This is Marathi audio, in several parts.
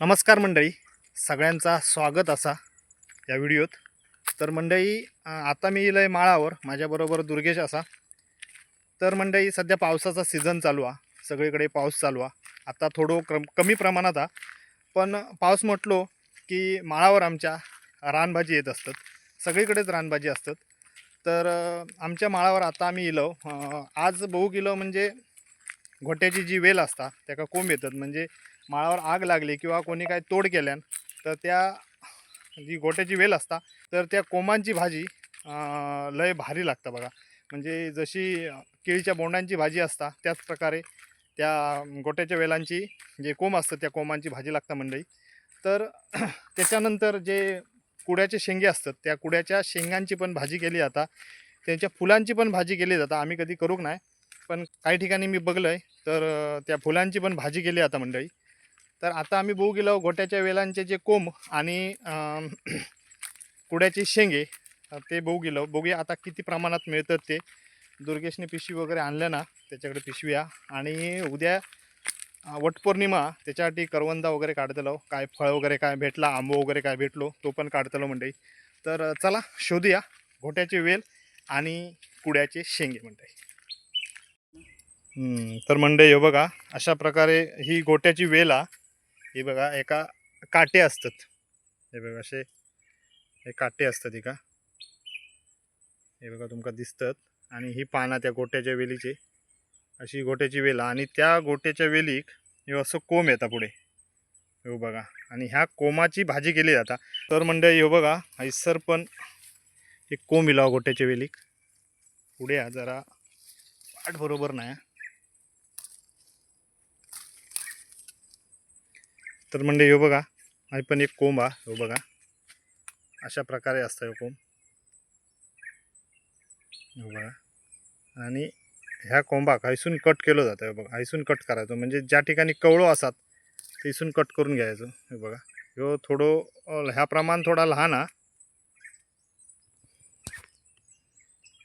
नमस्कार मंडळी. सगळ्यांचा स्वागत असा या व्हिडिओत. तर मंडळी आता मी येईल आहे माळावर माझ्याबरोबर दुर्गेश असा. तर मंडळी सध्या पावसाचा सीझन चालू आहे सगळीकडे पाऊस चालू आहे आता थोडं क्रम कमी प्रमाणात आहे पण पाऊस म्हटलो की माळावर आमच्या रानभाजी येत असतात. सगळीकडेच रानभाजी असतात. तर आमच्या माळावर आता आम्ही इलो. आज बहु किलो म्हणजे घोट्याची जी वेल असता त्याका कोंब येतात. म्हणजे माळावर आग लागली किंवा कोणी काय तोड केल्यान तर त्या जी गोट्याची वेल असता तर त्या कोमांची भाजी लय भारी लागतं बघा. म्हणजे जशी केळीच्या बोंडांची भाजी असता त्याच प्रकारे त्या गोट्याच्या वेलांची जे कोंब असतं त्या कोमांची भाजी लागतं मंडळी. तर त्याच्यानंतर जे कुड्याचे शेंगे असतात त्या कुड्याच्या शेंगांची पण भाजी केली जाता. त्यांच्या फुलांची पण भाजी केली जाता. आम्ही कधी करूक नाही पण काही ठिकाणी मी बघलं आहे तर त्या फुलांची पण भाजी केली जाता मंडळी. तर आता आम्ही बघू गेलो गोट्याच्या वेलांचे जे कोंब आणि कुड्याचे शेंगे ते बघू गेलो. बघूया आता किती प्रमाणात मिळतात ते. दुर्गेशने पिशवी वगैरे आणल्या ना त्याच्याकडे पिशव्या. आणि उद्या वटपौर्णिमा त्याच्यासाठी करवंदा वगैरे काढतलो काय फळ वगैरे काय भेटला आंबो वगैरे काय भेटलो तो पण काढतलो मंडळी. तर चला शोधूया घोट्याचे वेल आणि कुड्याचे शेंगे मंडळी. तर मंडई हे बघा अशा प्रकारे ही गोट्याची वेल आहे हे बघा एका काटे असतात. हे बघा असे हे काटे असतात एका. हे बघा तुमका दिसतात. आणि ही पाना त्या गोट्याच्या वेलीची. अशी गोट्याची वेल आणि त्या गोट्याच्या वेलीक हे असं कोंब येता पुढे. हो बघा. आणि ह्या कोमाची भाजी केली जाता. तर म्हणजे हे हो बघा हैसर पण एक कोंब इला हो गोट्याच्या वेलीक. पुढे या जरा पाठ बरोबर नाही. तर म्हणजे हे बघा. आणि पण एक कोंब हा हो बघा. अशा प्रकारे असतं हे कोंब. हो बघा. आणि ह्या कोंबाक हैसून कट केलं जातं हे बघा. हैसून कट करायचो. म्हणजे ज्या ठिकाणी कवळो असतात ते इसून कट करून घ्यायचो हे बघा. ह्यो थोडो ह्या प्रमाण थोडा लहान हा.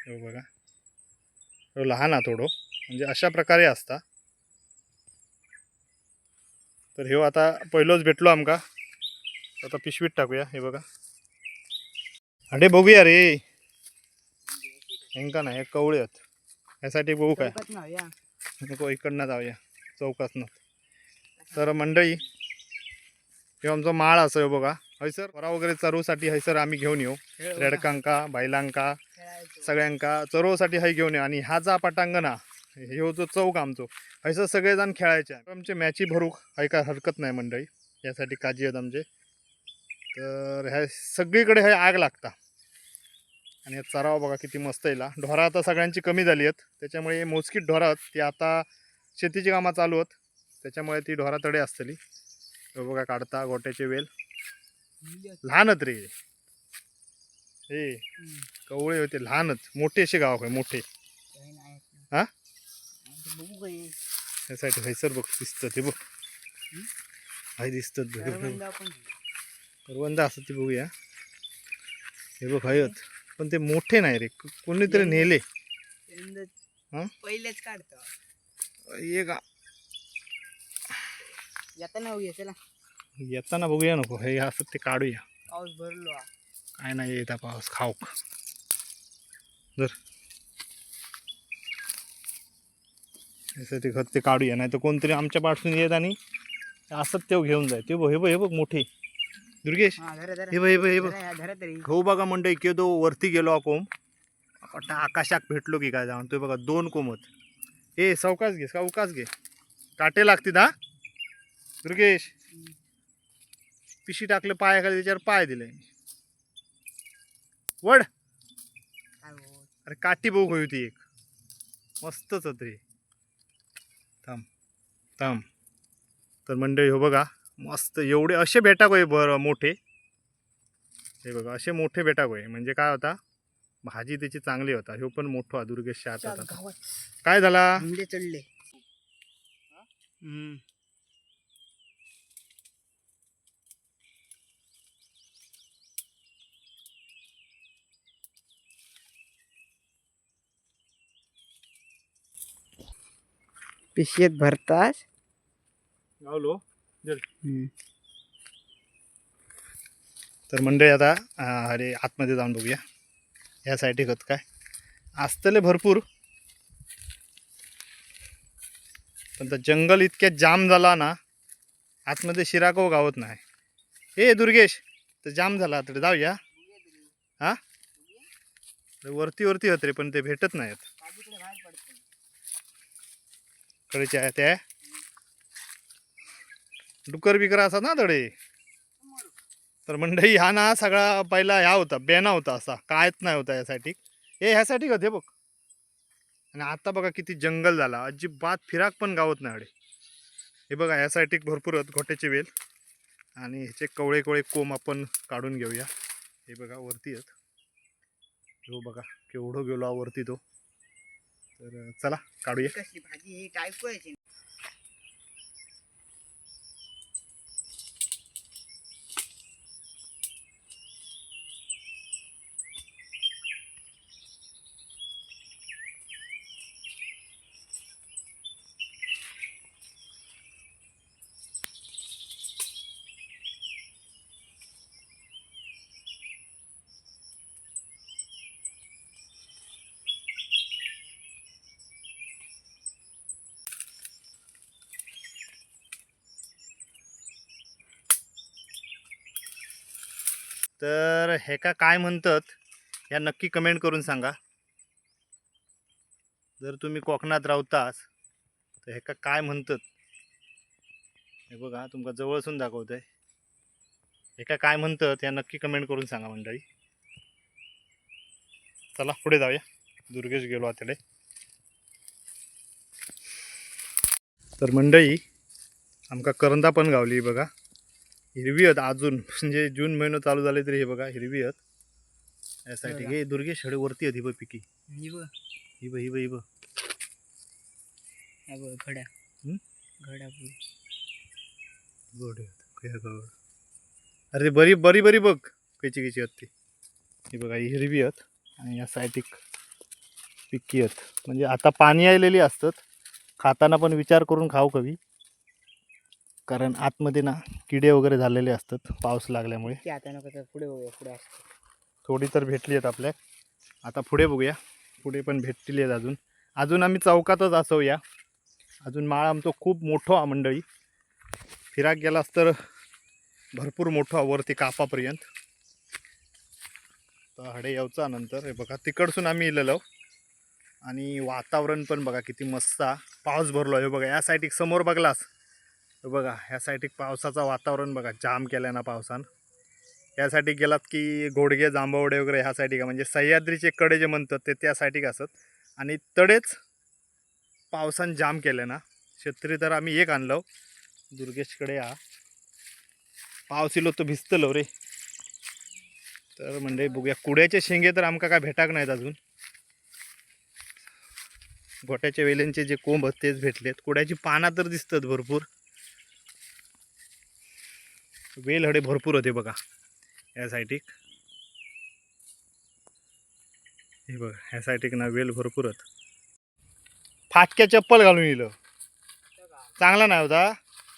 हो बघा. लहान हा थोडं. म्हणजे अशा प्रकारे असता. तर ह्यो आता पहिलोच भेटलो आमका. आता पिशवीत टाकूया हे बघा. अरे बघूया रे. हेंका नाही हे कवळे आहेत ह्यासाठी बघू काय. नको इकडनं जाऊया चौकातनं. तर मंडळी हे आमचा माळ असं बघा. हयसर वरा वगैरे चरूसाठी हयसर आम्ही घेऊन येऊ. रेडकांका बायलांका खेळायचो. सगळ्यांका चरोसाठी हाय घेऊन येऊ. आणि हा जा पटांगण. हा ह्यो जो चौक आमचो. हयसर सगळेजण खेळायचे आमचे मॅची भरूक हाय काय हरकत नाही मंडळी. यासाठी काळजी आहेत आमचे. तर ह्या सगळीकडे हे आग लागता. आणि हे चराव बघा किती मस्त येला ढोरा आता सगळ्यांची कमी झाली आहेत. त्याच्यामुळे हे मोजकीत ढोरा आहेत. ती आता शेतीची कामं चालू आहेत. त्याच्यामुळे ती ढोरा तडे असतली. बघा काढता गोट्याचे वेल. लहानच रे. हे. कवळे होते लहानच मोठे असे गाव आहे मोठे. हा? त्यासाठी हैसर बघ दिसतं ते बघ. हाय बघ. करवंद आपण. करवंद असं ते बघूया. हे बघ हयत पण ते मोठे नाही रे. कोणीतरी नेले? पहिलेच काढतो. ये का येताना चला. येताना बघूया नको. हे असं ते काढूया. पाऊस भरलो. काय नाही येता पाऊस. खाऊक. जर यासाठी खत ते काढूया नाही तर कोणतरी आमच्या पासून येत आणि असंच ते घेऊन जाय ते बघ हे बघ हे बघ मोठे. दुर्गेश हा धरा हे बघ हे बघ हे बघ. बघा की तो वरती गेलो कोंब आता आकाशात भेटलो की काय जाऊन? तो बघा दोन कोंबत ए सावकाश घे सावकाश घे. काटे लागतील हा? दुर्गेश. पिशी टाकले पायाखाली त्याच्यावर पाय दिले. वड. हो. अरे काठी बघू होती एक. मस्तच होत थांब. तर मंडळी हो बघा मस्त एवढे असे बेटाक होय बर मोठे. हे बघा असे मोठे बेटाक होय म्हणजे काय होता? भाजी त्याची चांगली होता. ह्यो पण मोठा हा दुर्गेश हात होता काय झाला? चढले. पिशेत भरतास? हम्म. तर मंडळी आता अरे आतमध्ये जाऊन बघूया. या साईड खत काय? असतले भरपूर. पण तर जंगल इतक्या जाम झाला ना आतमध्ये शिराको गावत नाही. ए दुर्गेश तर जाम झाला तर जाऊया. हा? वरती वरती होत रे पण ते भेटत नाहीत. काजूकडे बाहेर पडतो कडेचे आहे त्या डुकर बिकर असा ना तडे तर मंडई हा ना सगळा पहिला ह्या होता बेना होता असा. कायच नाही होता यासाठी. हे ह्यासाठी होते बघ? आणि आता बघा किती जंगल झाला. अजिबात फिराक पण गावत नाही अडे हे बघा ह्यासाठी भरपूर आहेत घोट्याचे वेल. आणि ह्याचे कवळे कवळे कोंब आपण काढून घेऊया. हे बघा वरती आहेत. हो बघा केवढं गेलो वरती तो. तर चला काढूया. भाजी तर हे का काय म्हणतात या नक्की कमेंट करून सांगा. जर तुम्ही कोकणात रावतास तर हे का काय म्हणतात? हे बघा तुमका जवळसून दाखवत आहे हे का काय म्हणतात या नक्की कमेंट करून सांगा मंडळी. चला पुढे जाऊया. दुर्गेश गेलो आतडे. तर मंडळी आमका करंदा पण गावली बघा. हिरवी आहेत अजून. म्हणजे जून महिना चालू झाले तरी हे बघा हिरवी आहेत. यासाठी. हे दुर्गे शेडे वरती आहेत ही बघ पिकी. ही बघ. ही बघ ही बघ ही बघ. हा बघ घड्या. गोड. अरे ते बरी बरी बरी बघ. कैची कैची आहेत ती. ही बघा ही हिरवी आहेत. आणि या साईटिक पिक्की आहेत. म्हणजे आता पाणी आलेली असतात. खाताना पण विचार करून खाऊ कवी कारण आतमध्ये ना किडे वगैरे झालेले असतात पाऊस लागल्यामुळे. ते आता नको तर पुढे बघूया पुढे असतो थोडी तर भेटली आहेत आपल्या. आता पुढे बघूया. पुढे पण भेटलेली आहेत अजून. अजून आम्ही चौकातच असऊया अजून माळ आमचं खूप मोठं हा मंडळी. फिराक गेलास तर भरपूर मोठं वरती कापापर्यंत. तर हडे यावचा नंतर. हे बघा तिकडसून आम्ही इलेलो. आणि वातावरण पण बघा किती मस्त. पाऊस भरलो हे बघा या साईड समोर बघलास. बघा ह्या साईड पावसाचं वातावरण बघा जाम केलं ना पावसान. यासाठी गेलात की घोडगे जांभवडे वगैरे ह्या का? म्हणजे सह्याद्रीचे कडे जे म्हणतात ते त्या साईडी असत? आणि तडेच पावसान जाम केले ना. छत्री तर आम्ही एक आणलो. दुर्गेशकडे हा पावस इलो तो भिजतलो रे. तर म्हणजे बघूया कुड्याचे शेंगे तर आमका काय भेटाक नाहीत अजून. गोट्याच्या वेल्यांचे जे कोंब आहेत तेच भेटलेत. कुड्याची पाना तर दिसतात भरपूर. वेल हडे भरपूर होते बघा. या सायटिक हे बघ ह्या सायटिक ना वेल भरपूर आहेत. फाटक्या चप्पल घालून येलं चांगला नाही होता.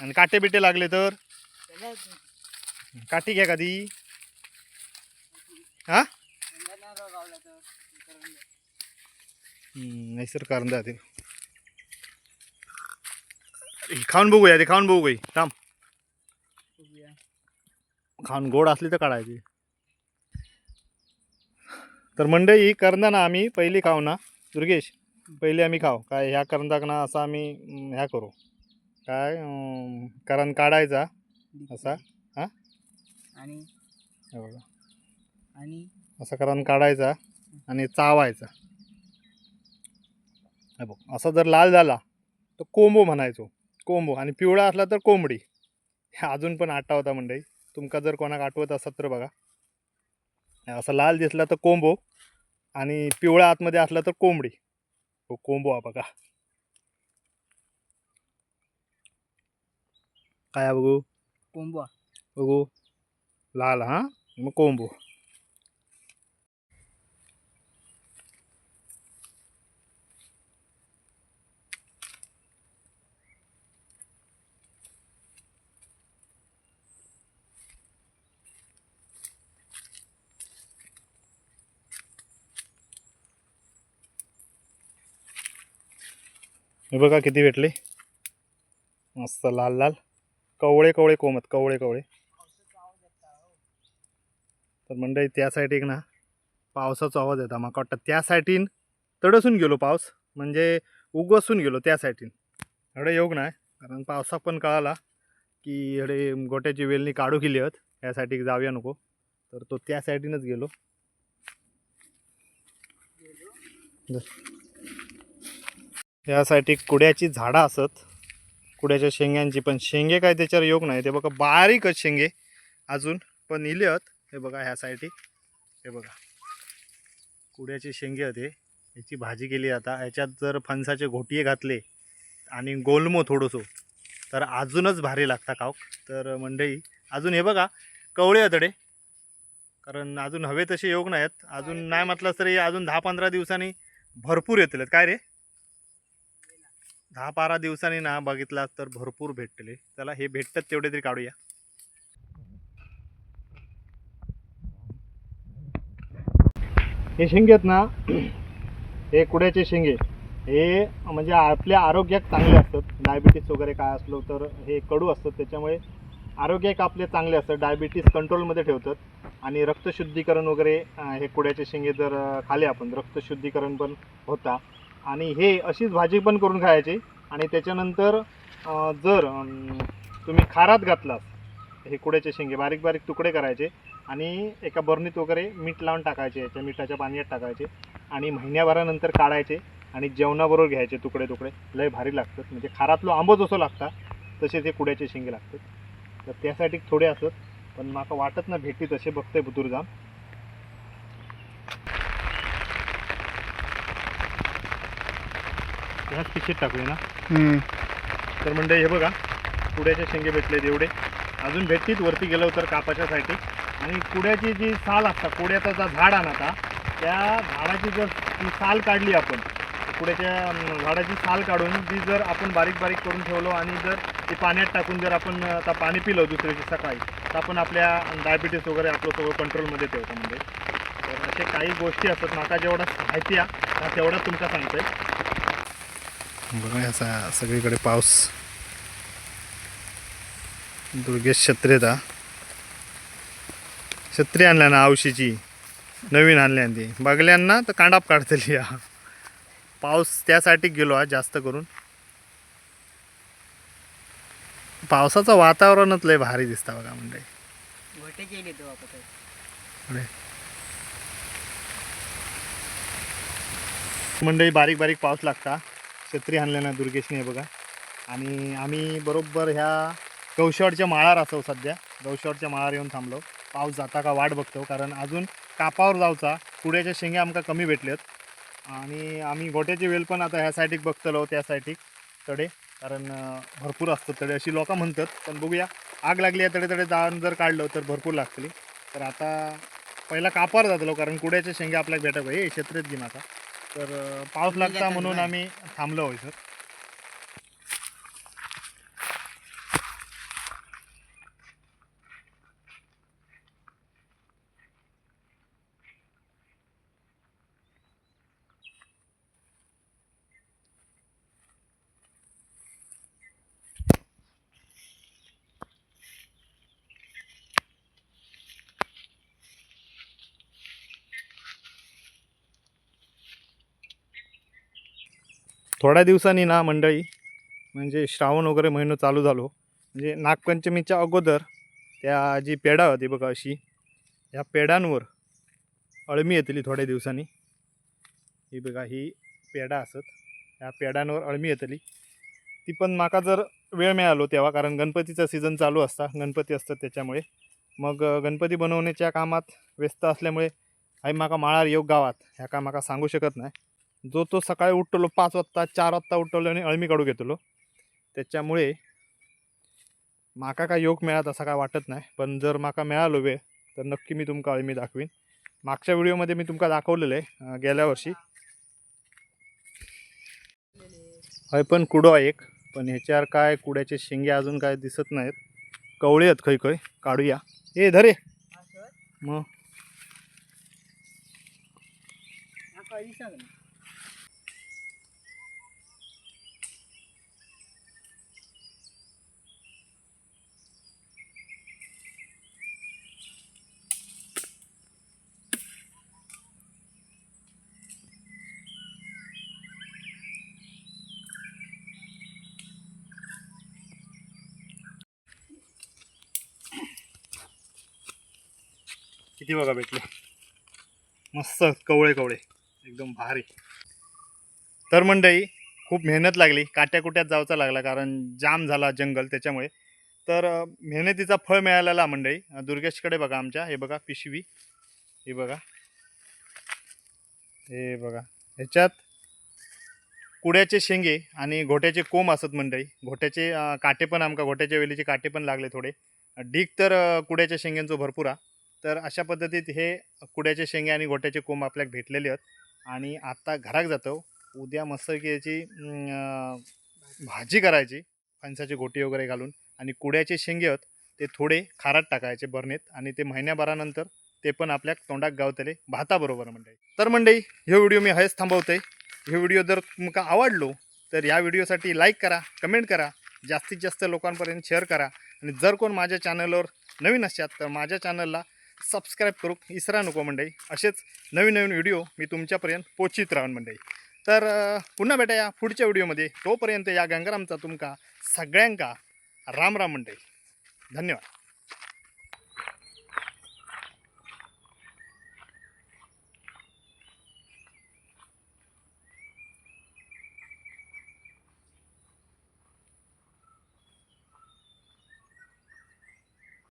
आणि काटे बिटे लागले तर? काठी घ्या कधी. हा? नाही सर कारण जाते खाऊन बघूया ते खाऊन बघू काही थांब. खाऊन गोड असली तर काढायची. तर मंडई ही करंदा ना आम्ही पहिली खाऊ ना. दुर्गेश पहिली आम्ही खाऊ. काय ह्या करंदाक ना असं आम्ही ह्या करू. काय अं, कारण काढायचा असा. हा? आणि? बघा. आणि? असा कारण काढायचा आणि चावायचा. हे बघ असा जर लाल झाला तर कोंबो म्हणायचो. कोंबो आणि पिवळा असला तर कोंबडी. अजून पण आठवता मंडई तुमका जर कोणाक आठवत असत तर बघा. असा लाल दिसला तर कोंबो आणि पिवळा आतमध्ये असला तर कोंबडी. हो कोंबो हा बघा. काय बघू? कोंबवा बघू. लाल हा मग कोंबो. हे बघा किती भेटले. मस्त लाल लाल. कवळे कवळे कोमत कवळे कवळे. तर मंडळी त्या साईडीक ना पावसाचा आवाज येता म्हाका वाटतं त्या साईडीन तडसून गेलो पावस म्हणजे उगवसून गेलो त्या साईडीन एवढं येऊक नाही. कारण पावसाक पण कळाला की एवढे गोट्याची वेलनी काढू गेली आहेत. यासाठी जाऊया नको. तर तो त्या साईडीनच गेलो. यासाठी कुड्याची झाडं असत. कुड्याच्या शेंग्यांची पण शेंगे काय त्याच्यावर योग नाही. ते बघा बारीकच शेंगे. अजून पण इले आहेत. हे बघा ह्या हे बघा. कुड्याचे शेंगे होते याची भाजी केली आता. ह्याच्यात जर फणसाचे घोटिये घातले आणि गोलमो थोडंसं तर अजूनच भारी लागता काव तर मंडई अजून हे बघा कवळे तडे कारण अजून हवे तसे योग नाहीत. अजून नाही म्हटलं तरी अजून दहा पंधरा दिवसांनी भरपूर येतील काय रे? दहा बारा दिवसांनी ना बघितला तर भरपूर भेटले. चला हे भेटतात तेवढे तरी काढूया. हे शेंगे आहेत ना हे कुड्याचे शेंगे. हे म्हणजे आपल्या आरोग्यात चांगले असतात. डायबिटीस वगैरे काय असलो तर हे कडू असतात. त्याच्यामुळे आरोग्याक आपले चांगले असतात. डायबिटीस कंट्रोलमध्ये ठेवतात. आणि रक्तशुद्धीकरण वगैरे हे कुड्याचे शेंगे जर खाले आपण रक्तशुद्धीकरण पण होता. आणि हे अशीच भाजी पण करून खायची. आणि त्याच्यानंतर जर तुम्ही खारात घातलात हे कुड्याचे शेंगे बारीक बारीक तुकडे करायचे आणि एका बरणीत वगैरे मीठ लावून टाकायचे याच्या मिठाच्या पाण्यात टाकायचे आणि महिन्याभरानंतर काढायचे आणि जेवणाबरोबर घ्यायचे तुकडे तुकडे. लय भारी लागतात. म्हणजे खारातलो आंबो जसं लागता तसेच हे कुड्याचे शेंगे लागतात. तर त्यासाठी थोडे असत पण माका वाटत ना भेटी तसे बघते बुतुरजाम ह्याच पिशेत टाकूया ना. तर म्हणजे हे बघा कुड्याचे शेंगे भेटलेत एवढे. अजून भेटतीत वरती गेलो तर कापाच्यासाठी आणि कुड्याची जी साल असता कुड्याचा जो झाड आणता त्या झाडाची जर ती साल काढली आपण कुड्याच्या अं, झाडाची साल काढून ती जर आपण बारीक बारीक करून ठेवलो आणि जर ती पाण्यात टाकून जर आपण अं, आता पाणी पिलं दुसऱ्या दिवशी सकाळी तर आपण आपल्या डायबिटीस वगैरे आपलं सगळं कंट्रोलमध्ये ठेवतो म्हणजे तर असे काही गोष्टी असतात माका जेवढा माहिती आहे तेवढा तुमका सांगतोय. बघा असा सगळीकडे पाऊस. दुर्गेश छत्रेता छत्री आणल्या ना आवशीची. नवीन आणल्या ती. बघल्यांना तर कांडाप काढतली हा पाऊस त्यासाठी गेलो हा जास्त करून. पावसाचं वातावरणच लय भारी दिसता बघा म्हणजे मंडळी बारीक बारीक पाऊस लागता. छत्री आणल्या ना दुर्गेशने बघा. आणि आम्ही बरोबर ह्या गौशवाडच्या माळार असो सध्या. गौशवाडच्या माळार येऊन थांबलो. पाऊस जाता का वाट बघतो. कारण अजून कापावर जावचा कुड्याच्या शेंग्या आमका कमी भेटल्यात आणि आम्ही गोट्याची वेल पण आता ह्या साईडीक बघतलो त्या साईडीक तडे. कारण भरपूर असतात तडे. अशी लोकं म्हणतात. पण बघूया. आग लागली आहे तडे तडे जाऊन जर काढलं तर भरपूर लागतली. तर आता पहिला कापावर जातलो. कारण कुड्याच्या शेंग्या आपल्याला भेटत हे क्षेत्रेत घेऊन आता तर पाऊस लागता म्हणून आम्ही थांबलो होय सर. थोड्या दिवसांनी ना मंडळी म्हणजे श्रावण वगैरे महिनो चालू झालो. म्हणजे नागपंचमीच्या अगोदर त्या जी पेढा होती बघा अशी या पेढ्यांवर अळमी येतली थोड्या दिवसांनी. ही बघा ही पेढा असत. या पेढ्यांवर अळमी येतली. ती पण माका जर वेळ मिळालो तेव्हा कारण गणपतीचा सीझन चालू असता गणपती असतात त्याच्यामुळे. मग गणपती बनवण्याच्या कामात व्यस्त असल्यामुळे आई माका माळार योग गावात. ह्या का माका सांगू शकत नाही. जो तो सकाळी उठलो पाच वाजता चार वाजता उठलो आणि अळमी काढू घेतलो. त्याच्यामुळे माका काय योग मिळत असा काय वाटत नाही. पण जर माका मिळालो वेळ तर नक्की मी तुमका अळमी दाखवीन. मागच्या व्हिडिओमध्ये मी तुमका दाखवलेलं आहे गेल्या वर्षी. हय पण कुडो आहे एक. पण ह्याच्यावर काय कुड्याचे शेंगे अजून काय दिसत नाहीत. कवळे आहेत खै खै काढूया. ए धरे मग. किती बघा भेटले? मस्त कवळे कवळे एकदम भारी. तर मंडई खूप मेहनत लागली. काट्याकुट्यात जावचा लागला कारण जाम झाला जंगल त्याच्यामुळे. तर मेहनतीचा फळ मिळालेला मंडई दुर्गेशकडे बघा आमच्या. हे बघा पिशवी. हे बघा. हे बघा. ह्याच्यात कुड्याचे शेंगे आणि घोट्याचे कोंब असत मंडई घोट्याचे काटे पण आमका घोट्याच्या वेलीचे काटे पण लागले थोडे. डीक तर कुड्याच्या शेंग्यांचं भरपूर आहे तर अशा पद्धतीत हे कुड्याचे शेंगे आणि घोट्याचे कोंब आपल्याक भेटलेले आहेत. आणि आत्ता घराक जातो. उद्या मस्त की याची भाजी करायची. फणसाची गोटी वगैरे घालून. आणि कुड्याचे शेंगे आहेत ते थोडे खारात टाकायचे बरणीत. आणि ते महिन्याभरानंतर ते पण आपल्या तोंडात गावतले. भाताबरोबर मंडळी. तर मंडळी हे व्हिडिओ मी हेच थांबवतोय. हे व्हिडिओ जर तुमका आवडलो तर या व्हिडिओसाठी लाईक करा कमेंट करा जास्तीत जास्त लोकांपर्यंत शेअर करा. आणि जर कोण माझ्या चॅनलवर नवीन असतात तर माझ्या चॅनलला सबस्क्राईब करू. इसरा नको मंडळी असेच नवीन नवीन व्हिडिओ मी तुमच्यापर्यंत पोचित राहून मंडळी तर पुन्हा भेटाया पुढच्या व्हिडिओमध्ये तोपर्यंत या गंगारामचा तुमका सगळ्यांका राम राम मंडळी धन्यवाद.